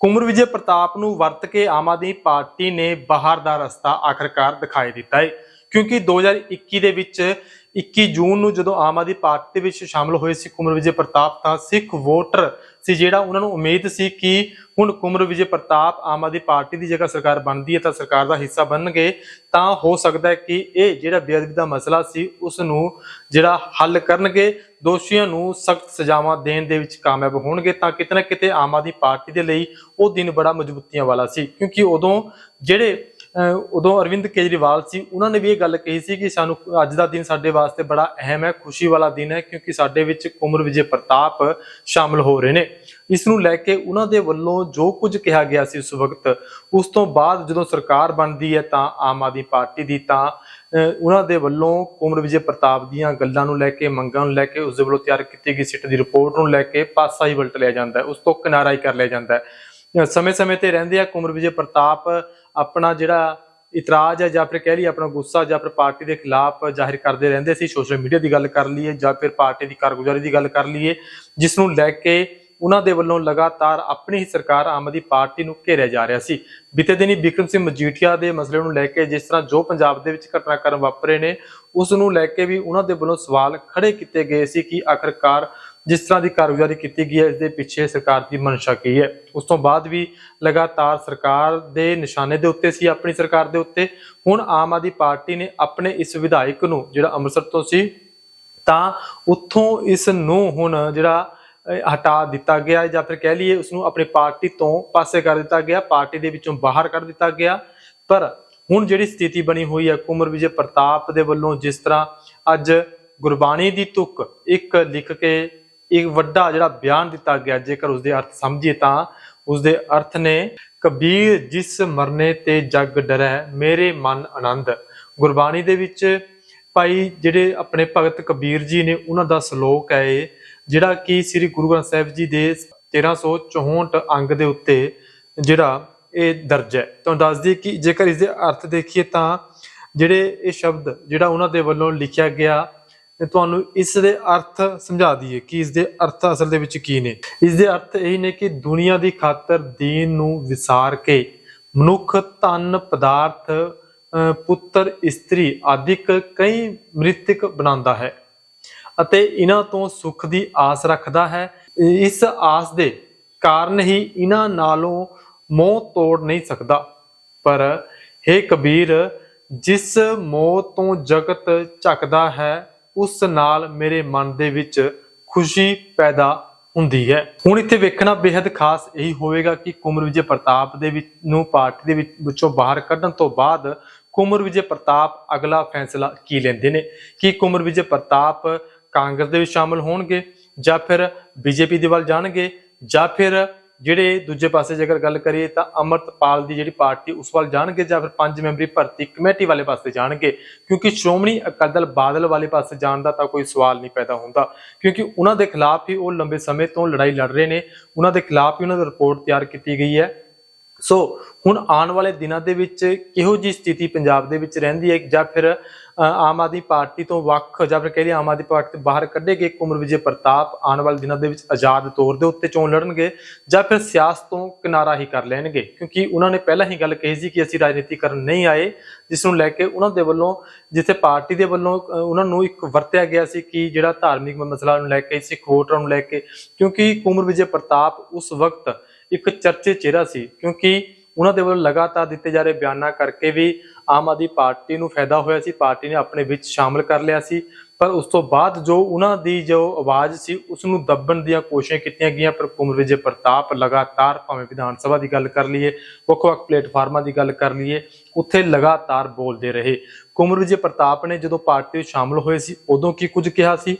ਕੁਮਰ ਵਿਜੇ ਪ੍ਰਤਾਪ ਨੂੰ ਵਰਤ ਕੇ ਆਮ ਆਦਮੀ ਪਾਰਟੀ ਨੇ ਬਾਹਰ ਦਾ ਰਸਤਾ ਆਖਰਕਾਰ ਦਿਖਾਈ ਦਿੱਤਾ ਹੈ ਕਿਉਂਕਿ 2021 ਦੇ ਵਿੱਚ 21 ਜੂਨ ਨੂੰ ਜਦੋਂ ਆਮ ਆਦਮੀ ਪਾਰਟੀ ਦੇ ਵਿੱਚ ਸ਼ਾਮਲ ਹੋਏ ਸੀ ਕੁਮਰ ਵਿਜੇ ਪ੍ਰਤਾਪ, ਤਾਂ ਸਿੱਖ ਵੋਟਰ ਸੀ ਜਿਹੜਾ ਉਹਨਾਂ ਨੂੰ ਉਮੀਦ ਸੀ ਕਿ ਹੁਣ ਕੁਮਰ ਵਿਜੇ ਪ੍ਰਤਾਪ ਆਮ ਆਦਮੀ ਪਾਰਟੀ ਦੀ ਜਗ੍ਹਾ ਸਰਕਾਰ ਬਣਦੀ ਹੈ ਤਾਂ ਸਰਕਾਰ ਦਾ ਹਿੱਸਾ ਬਣਨਗੇ, ਤਾਂ ਹੋ ਸਕਦਾ ਹੈ ਕਿ ਇਹ ਜਿਹੜਾ ਬੇਅਦਬੀ ਦਾ ਮਸਲਾ ਸੀ, ਉਸ ਨੂੰ ਜਿਹੜਾ ਹੱਲ ਕਰਨਗੇ, ਦੋਸ਼ੀਆਂ ਨੂੰ ਸਖਤ ਸਜ਼ਾਵਾਂ ਦੇਣ ਦੇ ਵਿੱਚ ਕਾਮਯਾਬ ਹੋਣਗੇ, ਤਾਂ ਕਿਤੇ ਨਾ ਕਿਤੇ ਆਮ ਆਦਮੀ ਪਾਰਟੀ ਦੇ ਲਈ ਉਹ ਦਿਨ ਬੜਾ ਮਜ਼ਬੂਤੀਆਂ ਵਾਲਾ ਸੀ, ਕਿਉਂਕਿ ਉਦੋਂ ਜਿਹੜੇ ਉਦੋਂ ਅਰਵਿੰਦ ਕੇਜਰੀਵਾਲ ਸੀ, ਉਹਨਾਂ ਨੇ ਵੀ ਇਹ ਗੱਲ ਕਹੀ ਸੀ ਕਿ ਸਾਨੂੰ ਅੱਜ ਦਾ ਦਿਨ ਸਾਡੇ ਵਾਸਤੇ ਬੜਾ ਅਹਿਮ ਹੈ, ਖੁਸ਼ੀ ਵਾਲਾ ਦਿਨ ਹੈ, ਕਿਉਂਕਿ ਸਾਡੇ ਵਿੱਚ ਕੁਮਰ ਵਿਜੇ ਪ੍ਰਤਾਪ ਸ਼ਾਮਲ ਹੋ ਰਹੇ ਨੇ। ਇਸ ਨੂੰ ਲੈ ਕੇ ਉਹਨਾਂ ਦੇ ਵੱਲੋਂ ਜੋ ਕੁਝ ਕਿਹਾ ਗਿਆ ਸੀ ਉਸ ਵਕਤ, ਉਸ ਤੋਂ ਬਾਅਦ ਜਦੋਂ ਸਰਕਾਰ ਬਣਦੀ ਹੈ ਤਾਂ ਆਮ ਆਦਮੀ ਪਾਰਟੀ ਦੀ ਤਾਂ, ਅਹ ਉਹਨਾਂ ਦੇ ਵੱਲੋਂ ਕੁਮਰ ਵਿਜੇ ਪ੍ਰਤਾਪ ਦੀਆਂ ਗੱਲਾਂ ਨੂੰ ਲੈ ਕੇ, ਮੰਗਾਂ ਨੂੰ ਲੈ ਕੇ, ਉਸ ਦੇ ਵੱਲੋਂ ਤਿਆਰ ਕੀਤੀ ਗਈ ਸਿੱਟ ਦੀ ਰਿਪੋਰਟ ਨੂੰ ਲੈ ਕੇ ਪਾਸਾ ਹੀ ਵਲਟ ਲਿਆ ਜਾਂਦਾ ਹੈ, ਉਸ ਤੋਂ ਕਿਨਾਰਾ ਹੀ ਕਰ ਲਿਆ ਜਾਂਦਾ ਹੈ। ਸਮੇਂ-ਸਮੇਂ ਤੇ ਰਹਿੰਦੇ ਆ ਕੁਮਰ ਵਿਜੇ ਪ੍ਰਤਾਪ ਆਪਣਾ ਜਿਹੜਾ ਇਤਰਾਜ਼ ਹੈ ਜਾਂ ਫਿਰ ਕਹਿ ਲਈ ਆਪਣਾ ਗੁੱਸਾ ਜਾਂ ਫਿਰ ਪਾਰਟੀ ਦੇ ਖਿਲਾਫ ਜ਼ਾਹਿਰ ਕਰਦੇ ਰਹਿੰਦੇ ਸੀ, ਸੋਸ਼ਲ ਮੀਡੀਆ ਦੀ ਗੱਲ ਕਰ ਲਈਏ ਜਾਂ ਫਿਰ ਪਾਰਟੀ ਦੀ ਕਾਰਗੁਜ਼ਾਰੀ ਦੀ ਗੱਲ ਕਰ ਲਈਏ, ਜਿਸ ਨੂੰ ਲੈ ਕੇ ਉਹਨਾਂ ਦੇ ਵੱਲੋਂ ਲਗਾਤਾਰ ਆਪਣੀ ਹੀ ਸਰਕਾਰ ਆਮ ਆਦਮੀ ਪਾਰਟੀ ਨੂੰ ਘੇਰਿਆ ਜਾ ਰਿਹਾ ਸੀ। ਬੀਤੇ ਦਿਨੀ ਬਿਕਰਮ ਸਿੰਘ ਮਜੀਠੀਆ ਦੇ ਮਸਲੇ ਨੂੰ ਲੈ ਕੇ ਜਿਸ ਤਰ੍ਹਾਂ ਜੋ ਪੰਜਾਬ ਦੇ ਵਿੱਚ ਘਟਨਾਕ੍ਰਮ ਵਾਪਰੇ ਨੇ, ਉਸ ਨੂੰ ਲੈ ਕੇ ਵੀ ਉਹਨਾਂ ਦੇ ਵੱਲੋਂ ਸਵਾਲ ਖੜੇ ਕੀਤੇ ਗਏ ਸੀ ਕਿ ਆਖਰਕਾਰ ਜਿਸ ਤਰ੍ਹਾਂ ਦੀ ਕਾਰਗੁਜ਼ਾਰੀ ਕੀਤੀ ਗਈ ਹੈ, ਇਸ ਦੇ ਪਿੱਛੇ ਸਰਕਾਰ ਦੀ ਮਨਸ਼ਾ ਕੀ ਹੈ? ਉਸ ਤੋਂ ਬਾਅਦ ਵੀ ਲਗਾਤਾਰ ਸਰਕਾਰ ਦੇ ਨਿਸ਼ਾਨੇ ਦੇ ਉੱਤੇ ਸੀ, ਆਪਣੀ ਸਰਕਾਰ ਦੇ ਉੱਤੇ। ਹੁਣ ਆਮ ਆਦਮੀ ਪਾਰਟੀ ਨੇ ਆਪਣੇ ਇਸ ਵਿਧਾਇਕ ਨੂੰ, ਜਿਹੜਾ ਅੰਮ੍ਰਿਤਸਰ ਤੋਂ ਸੀ, ਤਾਂ ਉੱਥੋਂ ਇਸ ਨੂੰ ਹੁਣ ਜਿਹੜਾ ਹਟਾ ਦਿੱਤਾ ਗਿਆ ਜਾਂ ਫਿਰ ਕਹਿ ਲਈਏ ਉਸ ਨੂੰ ਆਪਣੀ ਪਾਰਟੀ ਤੋਂ ਪਾਸੇ ਕਰ ਦਿੱਤਾ ਗਿਆ, ਪਾਰਟੀ ਦੇ ਵਿੱਚੋਂ ਬਾਹਰ ਕਰ ਦਿੱਤਾ ਗਿਆ। ਪਰ ਹੁਣ ਜਿਹੜੀ ਸਥਿਤੀ ਬਣੀ ਹੋਈ ਹੈ, ਕੁਮਰ ਵਿਜੇ ਪ੍ਰਤਾਪ ਦੇ ਵੱਲੋਂ ਜਿਸ ਤਰ੍ਹਾਂ ਅੱਜ ਗੁਰਬਾਣੀ ਦੀ ਤੁਕ ਇੱਕ ਲਿਖ ਕੇ ਇੱਕ ਵੱਡਾ ਜਿਹੜਾ ਬਿਆਨ ਦਿੱਤਾ ਗਿਆ, ਜੇਕਰ ਉਸ ਦੇ ਅਰਥ ਸਮਝੀਏ ਤਾਂ ਉਸ ਦੇ ਅਰਥ ਨੇ, ਕਬੀਰ ਜਿਸ ਮਰਨੇ ਤੇ ਜਗ ਡਰੈ, ਮੇਰੇ ਮਨ ਆਨੰਦ। ਗੁਰਬਾਣੀ ਦੇ ਵਿੱਚ ਭਾਈ ਜਿਹੜੇ ਆਪਣੇ ਭਗਤ ਕਬੀਰ ਜੀ ਨੇ, ਉਹਨਾਂ ਦਾ ਸ਼ਲੋਕ ਹੈ ਇਹ, ਜਿਹੜਾ ਕਿ ਸ੍ਰੀ ਗੁਰੂ ਗ੍ਰੰਥ ਸਾਹਿਬ ਜੀ ਦੇ 1364 ਅੰਗ ਦੇ ਉੱਤੇ ਜਿਹੜਾ ਇਹ ਦਰਜ ਹੈ। ਤੁਹਾਨੂੰ ਦੱਸ ਦਈਏ ਕਿ ਜੇਕਰ ਇਸ ਦੇ ਅਰਥ ਦੇਖੀਏ ਤਾਂ, ਜਿਹੜੇ ਇਹ ਸ਼ਬਦ ਜਿਹੜਾ ਉਹਨਾਂ ਦੇ ਵੱਲੋਂ ਲਿਖਿਆ ਗਿਆ ਤੇ ਤੁਹਾਨੂੰ ਇਸ ਦੇ ਅਰਥ ਸਮਝਾ ਦਈਏ ਕਿ ਇਸ ਦੇ ਅਰਥ ਅਸਲ ਦੇ ਵਿੱਚ ਕੀ ਨੇ। ਇਸ ਦੇ ਅਰਥ ਇਹ ਨੇ ਕਿ ਦੁਨੀਆ ਦੀ ਖਾਤਰ ਦੀਨ ਨੂੰ ਵਿਸਾਰ ਕੇ ਮਨੁੱਖ ਧਨ, ਪਦਾਰਥ ਅਹ ਪੁੱਤਰ, ਇਸਤਰੀ ਆਦਿਕ ਕਈ ਮ੍ਰਿਤਕ ਬਣਾਉਂਦਾ ਹੈ ਅਤੇ ਇਹਨਾਂ ਤੋਂ ਸੁੱਖ ਦੀ ਆਸ ਰੱਖਦਾ ਹੈ। ਇਸ ਆਸ ਦੇ ਕਾਰਨ ਹੀ ਇਹਨਾਂ ਨਾਲੋਂ ਮੋਹ ਤੋੜ ਨਹੀਂ ਸਕਦਾ। ਪਰ हे ਕਬੀਰ, ਜਿਸ ਮੋਹ ਤੋਂ ਜਗਤ ਝਕਦਾ ਹੈ ਉਸ ਨਾਲ ਮੇਰੇ ਮਨ ਦੇ ਵਿੱਚ ਖੁਸ਼ੀ ਪੈਦਾ ਹੁੰਦੀ ਹੈ। ਹੁਣ ਇੱਥੇ ਵੇਖਣਾ ਬੇहद ਖਾਸ ਇਹੀ ਹੋਵੇਗਾ ਕਿ ਕੁਮਰ ਵਿਜੇ ਪ੍ਰਤਾਪ ਦੇ ਵਿੱਚ ਨੂੰ ਪਾਰਟੀ ਦੇ ਵਿੱਚੋਂ ਬਾਹਰ ਕੱਢਣ ਤੋਂ ਬਾਅਦ ਕੁਮਰ ਵਿਜੇ ਪ੍ਰਤਾਪ ਅਗਲਾ ਫੈਸਲਾ ਕੀ ਲੈਂਦੇ ਨੇ? ਕਿ ਕੁਮਰ ਵਿਜੇ ਪ੍ਰਤਾਪ ਕਾਂਗਰਸ ਦੇ ਵਿੱਚ ਸ਼ਾਮਲ ਹੋਣਗੇ ਜਾਂ ਫਿਰ ਬੀਜੇਪੀ ਦੇ ਵੱਲ ਜਾਣਗੇ ਜਾਂ ਫਿਰ ਜਿਹੜੇ ਦੂਜੇ ਪਾਸੇ ਜੇਕਰ ਗੱਲ ਕਰੀਏ ਤਾਂ ਅਮਰਤਪਾਲ ਦੀ ਜਿਹੜੀ ਪਾਰਟੀ ਉਸ ਵੱਲ ਜਾਣਗੇ ਜਾਂ ਫਿਰ ਪੰਜ ਮੈਂਬਰੀ ਭਰਤੀ ਕਮੇਟੀ ਵਾਲੇ ਪਾਸੇ ਜਾਣਗੇ? ਕਿਉਂਕਿ ਸ਼੍ਰੋਮਣੀ ਅਕਾਲੀ ਦਲ ਬਾਦਲ ਵਾਲੇ ਪਾਸੇ ਜਾਣ ਦਾ ਤਾਂ ਕੋਈ ਸਵਾਲ ਨਹੀਂ ਪੈਦਾ ਹੁੰਦਾ। ਕਿਉਂਕਿ ਉਹਨਾਂ ਦੇ ਖਿਲਾਫ ਹੀ ਉਹ ਲੰਬੇ ਸਮੇਂ ਤੋਂ ਲੜਾਈ ਲੜ ਰਹੇ ਨੇ। ਉਹਨਾਂ ਦੇ ਖਿਲਾਫ ਹੀ ਉਹਨਾਂ ਦੀ ਰਿਪੋਰਟ ਤਿਆਰ ਕੀਤੀ ਗਈ ਹੈ। ਸੋ ਹੁਣ ਆਉਣ ਵਾਲੇ ਦਿਨਾਂ ਦੇ ਵਿੱਚ ਕਿਹੋ ਜੀ ਸਥਿਤੀ ਪੰਜਾਬ ਦੇ ਵਿੱਚ ਰਹਿੰਦੀ ਹੈ ਜਾਂ ਫਿਰ ਆਮ ਆਦਮੀ ਪਾਰਟੀ ਤੋਂ ਵੱਖ ਜਾਂ ਫਿਰ ਕਹਿੰਦੇ ਆਮ ਆਦਮੀ ਪਾਰਟੀ ਤੋਂ ਬਾਹਰ ਕੱਢੇ ਗਏ ਕੁਮਰ ਵਿਜੇ ਪ੍ਰਤਾਪ ਆਉਣ ਵਾਲੇ ਦਿਨਾਂ ਦੇ ਵਿੱਚ ਆਜ਼ਾਦ ਤੌਰ ਦੇ ਉੱਤੇ ਚੋਣ ਲੜਨਗੇ ਜਾਂ ਫਿਰ ਸਿਆਸਤ ਤੋਂ ਕਿਨਾਰਾ ਹੀ ਕਰ ਲੈਣਗੇ? ਕਿਉਂਕਿ ਉਹਨਾਂ ਨੇ ਪਹਿਲਾਂ ਹੀ ਗੱਲ ਕਹੀ ਸੀ ਕਿ ਅਸੀਂ ਰਾਜਨੀਤੀ ਕਰਨ ਨਹੀਂ ਆਏ, ਜਿਸ ਨੂੰ ਲੈ ਕੇ ਉਹਨਾਂ ਦੇ ਵੱਲੋਂ, ਜਿੱਥੇ ਪਾਰਟੀ ਦੇ ਵੱਲੋਂ ਉਹਨਾਂ ਨੂੰ ਇੱਕ ਵਰਤਿਆ ਗਿਆ ਸੀ ਕਿ ਜਿਹੜਾ ਧਾਰਮਿਕ ਮਸਲਾ ਨੂੰ ਲੈ ਕੇ, ਸਿੱਖ ਵੋਟਰਾਂ ਨੂੰ ਲੈ ਕੇ, ਕਿਉਂਕਿ ਕੁਮਰ ਵਿਜੇ ਪ੍ਰਤਾਪ ਉਸ ਵਕਤ ਇੱਕ ਚਰਚੇ ਚਿਹਰਾ ਸੀ, ਕਿਉਂਕਿ ਉਹਨਾਂ ਦੇ ਵੱਲੋਂ ਲਗਾਤਾਰ ਦਿੱਤੇ ਜਾ ਰਹੇ ਬਿਆਨਾਂ ਕਰਕੇ ਵੀ ਆਮ ਆਦਮੀ ਪਾਰਟੀ ਨੂੰ ਫਾਇਦਾ ਹੋਇਆ ਸੀ, ਪਾਰਟੀ ਨੇ ਆਪਣੇ ਵਿੱਚ ਸ਼ਾਮਲ ਕਰ ਲਿਆ ਸੀ, ਪਰ ਉਸ ਤੋਂ ਬਾਅਦ ਜੋ ਉਹਨਾਂ ਦੀ ਜੋ ਆਵਾਜ਼ ਸੀ, ਉਸ ਨੂੰ ਦੱਬਣ ਦੀਆਂ ਕੋਸ਼ਿਸ਼ਾਂ ਕੀਤੀਆਂ ਗਈਆਂ, ਪਰ ਕੁਮਰ ਵਿਜੇ ਪ੍ਰਤਾਪ ਲਗਾਤਾਰ ਭਾਵੇਂ ਵਿਧਾਨ ਸਭਾ ਦੀ ਗੱਲ ਕਰ ਲਈਏ, ਵੱਖ-ਵੱਖ ਪਲੇਟਫਾਰਮਾਂ ਦੀ ਗੱਲ ਕਰ ਲਈਏ, ਉੱਥੇ ਲਗਾਤਾਰ ਬੋਲਦੇ ਰਹੇ। ਕੁਮਰ ਵਿਜੇ ਪ੍ਰਤਾਪ ਨੇ ਜਦੋਂ ਪਾਰਟੀ ਵਿੱਚ ਸ਼ਾਮਲ ਹੋਏ ਸੀ, ਉਦੋਂ ਕੀ ਕੁਝ ਕਿਹਾ ਸੀ?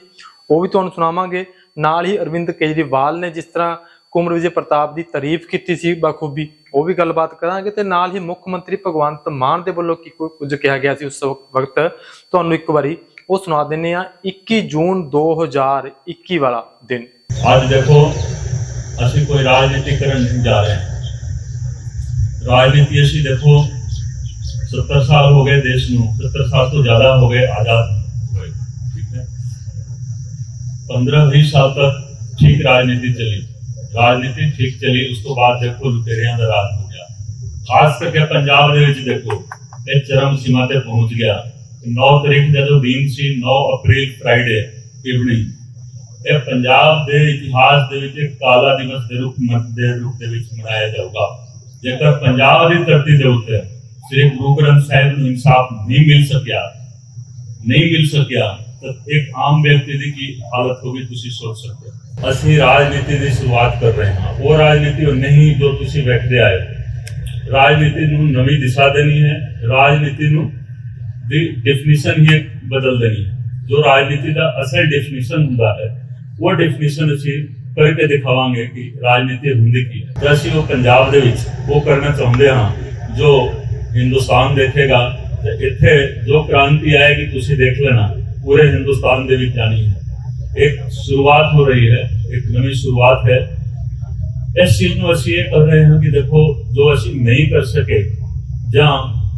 ਉਹ ਵੀ ਤੁਹਾਨੂੰ ਸੁਣਾਵਾਂਗੇ। ਨਾਲ ਹੀ ਅਰਵਿੰਦ ਕੇਜਰੀਵਾਲ ਨੇ ਜਿਸ ਤਰ੍ਹਾਂ ਕੁਮਰ ਵਿਜੇ ਪ੍ਰਤਾਪ ਦੀ ਤਾਰੀਫ ਕੀਤੀ ਸੀ ਬਖੂਬੀ, ਉਹ ਵੀ ਗੱਲਬਾਤ ਕਰਾਂਗੇ ਤੇ ਨਾਲ ਹੀ ਮੁੱਖ ਮੰਤਰੀ ਭਗਵੰਤ ਮਾਨ ਦੇ ਵੱਲੋਂ ਕੀ ਕੁ- ਕੁਝ ਕਿਹਾ ਗਿਆ ਸੀ ਉਸ ਵਕਤ। ਤੁਹਾਨੂੰ ਇੱਕ ਵਾਰੀ ਉਹ ਸੁਣਾ ਦਿੰਨੇ ਆ 21 ਜੂਨ 2021 ਵਾਲਾ ਦਿਨ। ਅੱਜ ਦੇਖੋ, ਅਸੀਂ ਕੋਈ ਰਾਜਨੀਤੀ ਕਰਨ ਨਹੀਂ ਜਾ ਰਹੇ। ਰਾਜਨੀਤੀ ਅਸੀਂ ਦੇਖੋ 70 ਸਾਲ ਹੋ ਗਏ ਦੇਸ਼ ਨੂੰ 70 ਸਾਲ ਤੋਂ ਜ਼ਿਆਦਾ ਹੋ ਗਏ ਆਜ਼ਾਦ ਹੋਏ ਠੀਕ ਹੈ? 15 20 ਸਾਲ ਤੱਕ ਠੀਕ ਰਾਜਨੀਤੀ ਚਲੀ। ਰਾਜਨੀਤੀ ਠੀਕ ਚੱਲੀ, ਉਸ ਤੋਂ ਬਾਅਦ ਦੇਖੋ ਲੁਟੇਰਿਆਂ ਦਾ ਰਾਜ ਹੋ ਗਿਆ। ਖਾਸ ਕਰਕੇ ਪੰਜਾਬ ਦੇ ਵਿੱਚ ਦੇਖੋ, ਇਹ ਚਰਮ ਸੀਮਾ ਤੇ ਪਹੁੰਚ ਗਿਆ। 9 ਤਰੀਕ ਜਦੋਂ ਦਿਨ ਸੀ 9 ਅਪ੍ਰੈਲ, ਫਰਾਈਡੇ ਇਵਨਿੰਗ ਇਹ ਪੰਜਾਬ ਦੇ ਇਤਿਹਾਸ ਦੇ ਵਿੱਚ ਕਾਲਾ ਦਿਵਸ ਦੇ ਰੂਪ ਦੇ ਰੂਪ ਦੇ ਵਿੱਚ ਮਨਾਇਆ ਜਾਊਗਾ। ਜੇਕਰ ਪੰਜਾਬ ਦੀ ਧਰਤੀ ਦੇ ਉੱਤੇ ਸ੍ਰੀ ਗੁਰੂ ਗ੍ਰੰਥ ਸਾਹਿਬ ਨੂੰ ਇਨਸਾਫ ਨਹੀਂ ਮਿਲ ਸਕਿਆ, ਨਹੀਂ ਮਿਲ ਸਕਿਆ, ਤਾਂ ਇੱਕ ਆਮ ਵਿਅਕਤੀ ਦੀ ਕੀ ਹਾਲਤ ਹੋਗੀ ਤੁਸੀਂ ਸੋਚ ਸਕਦੇ ਹੋ? ਅਸੀਂ ਰਾਜਨੀਤੀ ਦੀ ਸ਼ੁਰੂਆਤ ਕਰ ਰਹੇ ਹਾਂ। ਉਹ ਰਾਜਨੀਤੀ ਉਹ ਨਹੀਂ ਜੋ ਤੁਸੀਂ ਵੇਖਦੇ ਆਏ। ਰਾਜਨੀਤੀ ਨੂੰ ਨਵੀਂ ਦਿਸ਼ਾ ਦੇਣੀ ਹੈ। ਰਾਜਨੀਤੀ ਨੂੰ ਦੀ ਡੈਫੀਨੇਸ਼ਨ ਹੀ ਬਦਲ ਦੇਣੀ ਹੈ। ਜੋ ਰਾਜਨੀਤੀ ਦਾ ਅਸਲ ਡੈਫੀਨੇਸ਼ਨ ਹੁੰਦਾ ਹੈ, ਉਹ ਡੈਫੀਨੇਸ਼ਨ ਅਸੀਂ ਕਰਕੇ ਦਿਖਾਵਾਂਗੇ ਕਿ ਰਾਜਨੀਤੀ ਹੁੰਦੀ ਕੀ ਹੈ। ਤੇ ਅਸੀਂ ਉਹ ਪੰਜਾਬ ਦੇ ਵਿੱਚ ਉਹ ਕਰਨਾ ਚਾਹੁੰਦੇ ਹਾਂ, ਜੋ ਹਿੰਦੁਸਤਾਨ ਦੇਖੇਗਾ। ਤੇ ਇੱਥੇ ਜੋ ਕ੍ਰਾਂਤੀ ਆਏਗੀ, ਤੁਸੀਂ ਦੇਖ ਲੈਣਾ। ਪੂਰੇ ਹਿੰਦੁਸਤਾਨ ਦੇ ਵਿੱਚ ਜਾਣੀ ਹੈ। ਇੱਕ ਸ਼ੁਰੂਆਤ ਹੋ ਰਹੀ ਹੈ ਇੱਕ ਨਵੀਂ ਸ਼ੁਰੂਆਤ ਹੈ ਇਸ ਚੀਜ਼ ਨੂੰ ਅਸੀਂ ਇਹ ਕਰ ਰਹੇ ਹਾਂ ਕਿ ਦੇਖੋ ਜੋ ਅਸੀਂ ਨਹੀਂ ਕਰ ਸਕੇ ਜਾਂ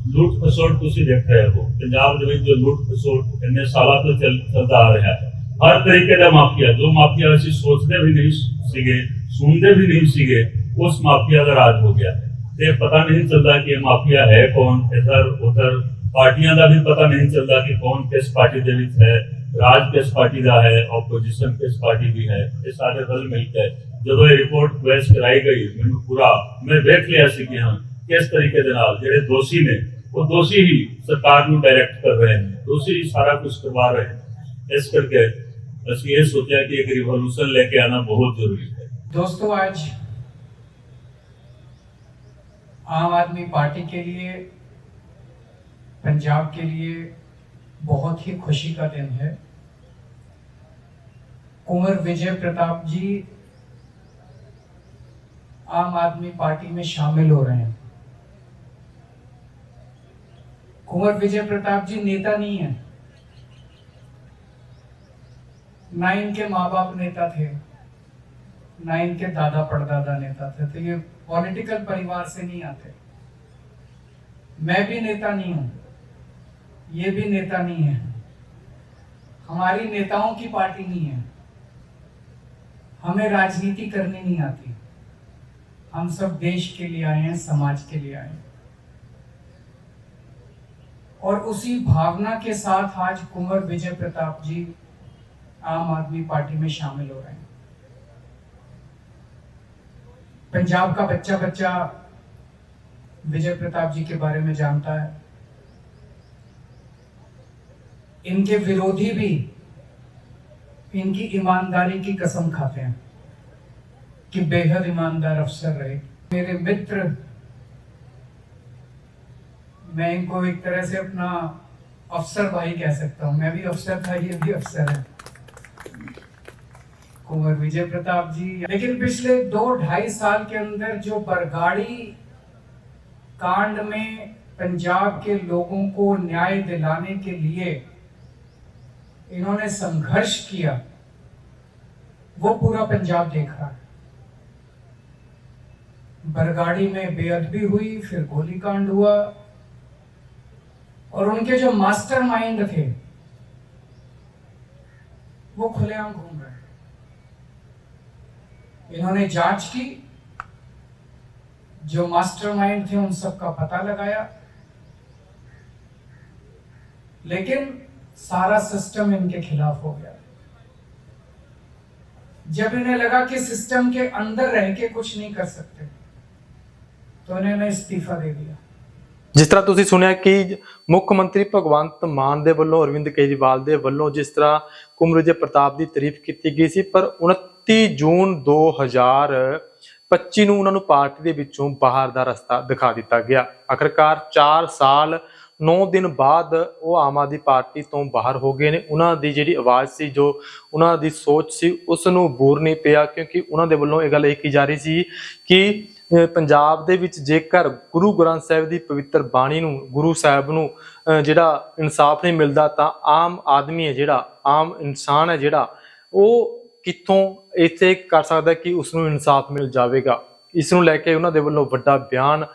ਲੁੱਟ ਖਸੋਟ ਤੁਸੀਂ ਦੇਖ ਰਹੇ ਹੋ ਪੰਜਾਬ ਦੇ ਵਿੱਚ ਜੋ ਲੁੱਟ ਖਸੋਟ ਇੰਨੇ ਸਾਲਾਂ ਤੋਂ ਚੱਲ ਚੱਲਦਾ ਆ ਰਿਹਾ ਹੈ ਹਰ ਤਰੀਕੇ ਦਾ ਮਾਫੀਆ ਜੋ ਮਾਫੀਆ ਅਸੀਂ ਸੋਚਦੇ ਵੀ ਨਹੀਂ ਸੀਗੇ ਸੁਣਦੇ ਵੀ ਨਹੀਂ ਸੀਗੇ ਉਸ ਮਾਫੀਆ ਦਾ ਰਾਜ ਹੋ ਗਿਆ ਤੇ ਪਤਾ ਨਹੀਂ ਚੱਲਦਾ ਕਿ ਇਹ ਮਾਫੀਆ ਹੈ ਕੌਣ ਇਧਰ ਉਧਰ ਪਾਰਟੀਆਂ ਦਾ ਵੀ ਪਤਾ ਨਹੀਂ ਚੱਲਦਾ ਕਿ ਕੌਣ ਕਿਸ ਪਾਰਟੀ ਦੇ ਵਿੱਚ ਹੈ राज किस पार्टी का है ऑपोजिशन किस पार्टी की है, ये सारे रल मिलते हैं जो ये रिपोर्ट प्रेस कराई गई मैं पूरा, मैं देख लिया कि हाँ किस तरीके जो दोषी ने, वो दोषी ही सरकार को डायरेक्ट कर रहे हैं, दोषी ही सारा कुछ करवा रहे हैं। इस करके अस ये सोचा कि एक रिवॉल्यूशन लेके आना बहुत ज़रूरी है। दोस्तों, आज आम आदमी पार्टी के लिए, पंजाब के लिए बहुत ही खुशी का दिन है। कुंवर विजय प्रताप जी आम आदमी पार्टी में शामिल हो रहे हैं। कुंवर विजय प्रताप जी नेता नहीं है। ना इनके माँ बाप नेता थे, ना इनके दादा परदादा नेता थे। तो ये पॉलिटिकल परिवार से नहीं आते। मैं भी नेता नहीं हूँ, ये भी नेता नहीं है। हमारी नेताओं की पार्टी नहीं है। हमें राजनीति करनी नहीं आती। हम सब देश के लिए आए हैं, समाज के लिए आए हैं। और उसी भावना के साथ आज कुंवर विजय प्रताप जी आम आदमी पार्टी में शामिल हो रहे हैं। पंजाब का बच्चा बच्चा विजय प्रताप जी के बारे में जानता है। इनके विरोधी भी इनकी ईमानदारी की कसम खाते हैं कि बेहद ईमानदार अफसर रहे। मेरे मित्र, मैं इनको एक तरह से अपना अफसर भाई कह सकता हूँ। मैं भी अफसर था, ये भी अफसर है। कुंवर विजय प्रताप जी, लेकिन पिछले दो ढाई साल के अंदर जो बरगाड़ी कांड में पंजाब के लोगों को न्याय दिलाने के लिए इन्होंने संघर्ष किया। वो पूरा पंजाब देख रहा है। बरगाड़ी में बेअदबी हुई, फिर गोलीकांड हुआ। और उनके जो मास्टरमाइंड थे, वो खुलेआम घूम रहे इन्होंने जाँच की। जो मास्टरमाइंड थे, उन सबका पता लगाया। लेकिन सारा सिस्टम इनके खिलाफ हो गया जब इन्हें लगा कि सिस्टम के अंदर रह के कुछ नहीं कर सकते तो इन्होंने इस्तीफा दे दिया ਜਿਸ ਤਰ੍ਹਾਂ ਤੁਸੀਂ ਸੁਣਿਆ ਕਿ ਮੁੱਖ ਮੰਤਰੀ ਭਗਵੰਤ ਮਾਨ ਦੇ ਵੱਲੋਂ ਅਰਵਿੰਦ ਕੇਜਰੀਵਾਲ ਦੇ ਵੱਲੋਂ ਜਿਸ ਤਰ੍ਹਾਂ ਕੁੰਵਰ ਵਿਜੇ ਪ੍ਰਤਾਪ ਦੀ ਤਾਰੀਫ ਕੀਤੀ ਗਈ ਸੀ ਪਰ 29 ਜੂਨ 2025 ਨੂੰ ਉਹਨਾਂ ਨੂੰ ਪਾਰਟੀ ਦੇ ਵਿੱਚੋਂ ਬਾਹਰ ਦਾ ਰਸਤਾ ਦਿਖਾ ਦਿੱਤਾ ਗਿਆ ਆਖਰਕਾਰ 4 ਸਾਲ 9 ਦਿਨ ਬਾਅਦ ਉਹ ਆਮ ਆਦਮੀ ਪਾਰਟੀ ਤੋਂ ਬਾਹਰ ਹੋ ਗਏ ਨੇ। ਉਹਨਾਂ ਦੀ ਜਿਹੜੀ ਆਵਾਜ਼ ਸੀ, ਜੋ ਉਹਨਾਂ ਦੀ ਸੋਚ ਸੀ ਉਸ ਨੂੰ ਬੂਰ ਨਹੀਂ ਪਿਆ ਕਿਉਂਕਿ ਉਹਨਾਂ ਦੇ ਵੱਲੋਂ ਇਹ ਗੱਲ ਇਹ ਕੀ ਜਾ ਰਹੀ ਸੀ ਕਿ ਪੰਜਾਬ ਦੇ ਵਿੱਚ ਜੇਕਰ ਗੁਰੂ ਗ੍ਰੰਥ ਸਾਹਿਬ ਦੀ ਪਵਿੱਤਰ ਬਾਣੀ ਨੂੰ, ਗੁਰੂ ਸਾਹਿਬ ਨੂੰ, ਅਹ, ਜਿਹੜਾ ਇਨਸਾਫ ਨਹੀਂ ਮਿਲਦਾ, ਤਾਂ ਆਮ ਆਦਮੀ ਹੈ ਜਿਹੜਾ, ਆਮ ਇਨਸਾਨ ਹੈ ਜਿਹੜਾ, ਉਹ ਕਿੱਥੋਂ ਇੱਥੇ ਕਰ ਸਕਦਾ ਕਿ ਉਸ ਨੂੰ ਇਨਸਾਫ ਮਿਲ ਜਾਵੇਗਾ। ਇਸ ਨੂੰ ਲੈ ਕੇ ਉਹਨਾਂ ਦੇ ਵੱਲੋਂ ਵੱਡਾ ਬਿਆਨ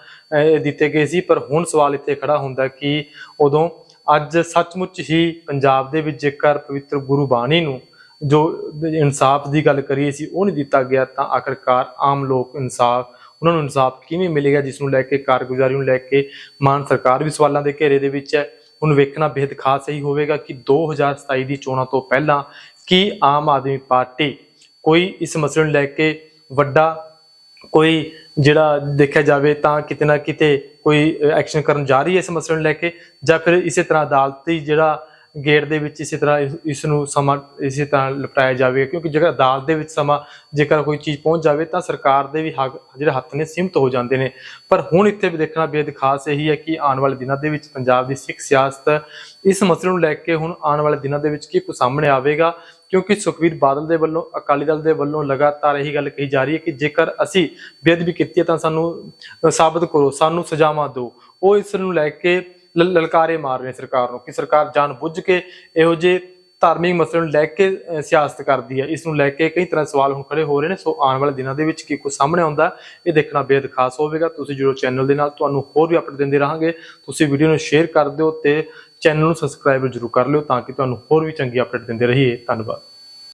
ਦਿੱਤੇ ਗਏ ਸੀ, ਪਰ ਹੁਣ ਸਵਾਲ ਇੱਥੇ ਖੜਾ ਹੁੰਦਾ ਕਿ ਉਦੋਂ ਅੱਜ ਸੱਚਮੁੱਚ ਹੀ ਪੰਜਾਬ ਦੇ ਵਿੱਚ ਜੇਕਰ ਪਵਿੱਤਰ ਗੁਰੂ ਬਾਣੀ ਨੂੰ ਜੋ ਇਨਸਾਫ ਦੀ ਗੱਲ ਕਰੀਏ ਸੀ, ਉਹ ਨਹੀਂ ਦਿੱਤਾ ਗਿਆ, ਤਾਂ ਆਖਰਕਾਰ ਆਮ ਲੋਕ ਇਨਸਾਫ, ਉਹਨਾਂ ਨੂੰ ਇਨਸਾਫ ਕਿਵੇਂ ਮਿਲੇਗਾ, ਜਿਸ ਨੂੰ ਲੈ ਕੇ ਕਾਰਗੁਜ਼ਾਰੀ ਨੂੰ ਲੈ ਕੇ ਮਾਨ ਸਰਕਾਰ ਵੀ ਸਵਾਲਾਂ ਦੇ ਘੇਰੇ ਦੇ ਵਿੱਚ ਹੈ। ਹੁਣ ਵੇਖਣਾ ਬੇहद ਖਾਸ ਇਹੀ ਹੋਵੇਗਾ ਕਿ 2027 ਦੀ ਚੋਣਾਂ ਤੋਂ ਪਹਿਲਾਂ ਕੀ ਆਮ ਆਦਮੀ ਪਾਰਟੀ ਕੋਈ ਇਸ ਮਸਲੇ ਨੂੰ ਲੈ ਕੇ ਵੱਡਾ ਕੋਈ ਜਿਹੜਾ ਦੇਖਿਆ ਜਾਵੇ ਤਾਂ ਕਿਤੇ ਨਾ ਕਿਤੇ ਕੋਈ ਐਕਸ਼ਨ ਕਰਨ ਜਾ ਰਹੀ ਹੈ ਇਸ ਮਸਲੇ ਨੂੰ ਲੈ ਕੇ ਜਾਂ ਫਿਰ ਇਸੇ ਤਰ੍ਹਾਂ ਅਦਾਲਤੀ ਜਿਹੜਾ ਗੇਟ ਦੇ ਵਿੱਚ ਇਸੇ ਤਰ੍ਹਾਂ ਇਸ- ਨੂੰ ਸਮਾਂ ਇਸੇ ਤਰ੍ਹਾਂ ਲਪਟਾਇਆ ਜਾਵੇ ਕਿਉਂਕਿ ਜੇਕਰ ਅਦਾਲਤ ਦੇ ਵਿੱਚ ਸਮਾਂ ਜੇਕਰ ਕੋਈ ਚੀਜ਼ ਪਹੁੰਚ ਜਾਵੇ ਤਾਂ ਸਰਕਾਰ ਦੇ ਵੀ ਹੱਕ ਜਿਹੜੇ ਹੱਥ ਨੇ ਸੀਮਤ ਹੋ ਜਾਂਦੇ ਨੇ। ਪਰ ਹੁਣ ਇੱਥੇ ਵੀ ਦੇਖਣਾ ਬੇहद ਖਾਸ ਇਹੀ ਹੈ ਕਿ ਆਉਣ ਵਾਲੇ ਦਿਨਾਂ ਦੇ ਵਿੱਚ ਪੰਜਾਬ ਦੀ ਸਿੱਖ ਸਿਆਸਤ ਇਸ ਮਸਲੇ ਨੂੰ ਲੈ ਕੇ ਹੁਣ ਆਉਣ ਵਾਲੇ ਦਿਨਾਂ ਦੇ ਵਿੱਚ ਕੀ ਕੁਝ ਸਾਹਮਣੇ ਆਵੇਗਾ, ਕਿਉਂਕਿ ਸੁਖਬੀਰ ਬਾਦਲ ਦੇ ਵੱਲੋਂ, ਅਕਾਲੀ ਦਲ ਦੇ ਵੱਲੋਂ ਲਗਾਤਾਰ ਇਹੀ ਗੱਲ ਕਹੀ ਜਾ ਰਹੀ ਹੈ ਕਿ ਜੇਕਰ ਅਸੀਂ ਬੇਅਦਬੀ ਕੀਤੀ ਹੈ ਤਾਂ ਸਾਨੂੰ ਸਾਬਤ ਕਰੋ, ਸਾਨੂੰ ਸਜ਼ਾਵਾਂ ਦਿਓ। ਉਹ ਇਸ ਨੂੰ ਲੈ ਕੇ ਲਲਕਾਰੇ ਮਾਰ ਰਹੇ ਨੇ ਸਰਕਾਰ ਨੂੰ ਕਿ ਸਰਕਾਰ ਜਾਣ ਬੁੱਝ ਕੇ ਇਹੋ ਜਿਹੇ ਧਾਰਮਿਕ ਮਸਲੇ ਨੂੰ ਲੈ ਕੇ ਸਿਆਸਤ ਕਰਦੀ ਹੈ। ਇਸ ਨੂੰ ਲੈ ਕੇ ਕਈ ਤਰ੍ਹਾਂ ਸਵਾਲ ਹੁਣ ਖੜੇ ਹੋ ਰਹੇ ਨੇ। ਸੋ ਆਉਣ ਵਾਲੇ ਦਿਨਾਂ ਦੇ ਵਿੱਚ ਕੀ ਕੁਝ ਸਾਹਮਣੇ ਆਉਂਦਾ, ਇਹ ਦੇਖਣਾ ਬੇहद ਖਾਸ ਹੋਵੇਗਾ। ਤੁਸੀਂ ਜੁੜੋ ਚੈਨਲ ਦੇ ਨਾਲ, ਤੁਹਾਨੂੰ ਹੋਰ ਵੀ ਅਪਡੇਟ ਦਿੰਦੇ ਰਹਾਂਗੇ। ਤੁਸੀਂ ਵੀਡੀਓ ਨੂੰ ਸ਼ੇਅਰ ਕਰ ਦਿਓ ਤੇ ਚੈਨਲ ਨੂੰ ਸਬਸਕ੍ਰਾਈਬ ਜ਼ਰੂਰ ਕਰ ਲਿਓ ਤਾਂ ਕਿ ਤੁਹਾਨੂੰ ਹੋਰ ਵੀ ਚੰਗੀ ਅਪਡੇਟ ਦਿੰਦੇ ਰਹੀਏ। ਧੰਨਵਾਦ।